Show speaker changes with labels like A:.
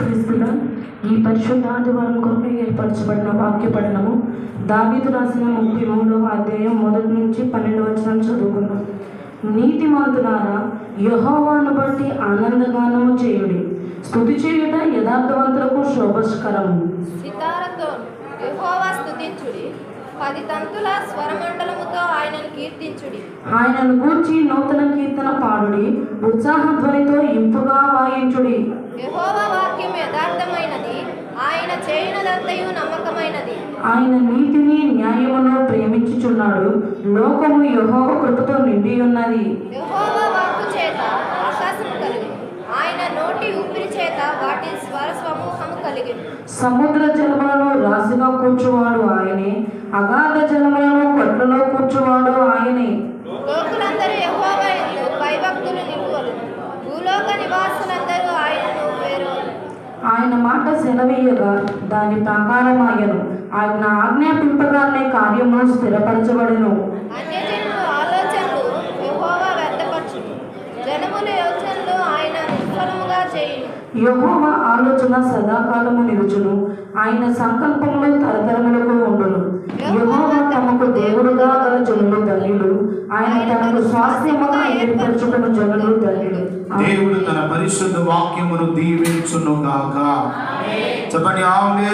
A: ఈ పరిశుద్ధ ఆదివారం కొరకు ఏర్పరచబడిన వాక్య పఠనము దావీదు రాసిన ముప్పై మూడవ అధ్యాయం మొదటి నుంచి పన్నెండు వచనం చదువుకున్నాం నీతిమంతులారా యహోవాను బట్టి ఆనందగానము చేయుడి. స్థుతి చేయుట యథార్థవంతులకు శోభస్కరము.
B: సితారతో యెహోవా స్తుతించుడి పది తంతుల స్వరమండలముతో ఆయనను కీర్తించుడి.
A: ఆయనను గూర్చి నూతన కీర్తన పాడుడి. ఉత్సాహధ్వనితో ఇంపుగా వాయించుడి.
B: యెహోవా ఆయన చేయునదంతయు నమ్మకమైనది.
A: ఆయన నీతిని న్యాయమును ప్రేమించుచున్నాడు. లోకము యెహోవ కృపతో నిండి ఉన్నది
B: యెహోవా వాక్కు చేత ఆకాశము కలిగి ఆయన నోటి ఊపిరి చేత వాటి స్వర సమూహము కలిగి.
A: సముద్ర జలములను రాశిగా కూర్చువాడు ఆయనే అగాధ జలములను కొట్లలో కూర్చువాడు ఆయన మాట సెలవీయగా దాని ప్రకారమాయను. ఆయన ఆజ్ఞాపింపగానే కార్యము స్థిరపరచబడెను. యెహోవా ఆలోచన సదాకాలము నిలుచును. ఆయన సంకల్పములు తరతరములకు ఉండును. యెహోవా తమకు దేవుడుగా గల జనులు ధన్యులు. ఆయన తనకు స్వాస్థ్యముగా ఏర్పరచుకున్న జనులు ధన్యులు.
C: దేవుడు తన పరిశుద్ధ వాక్యమును దీవించును గాక చెప్పండి ఆమె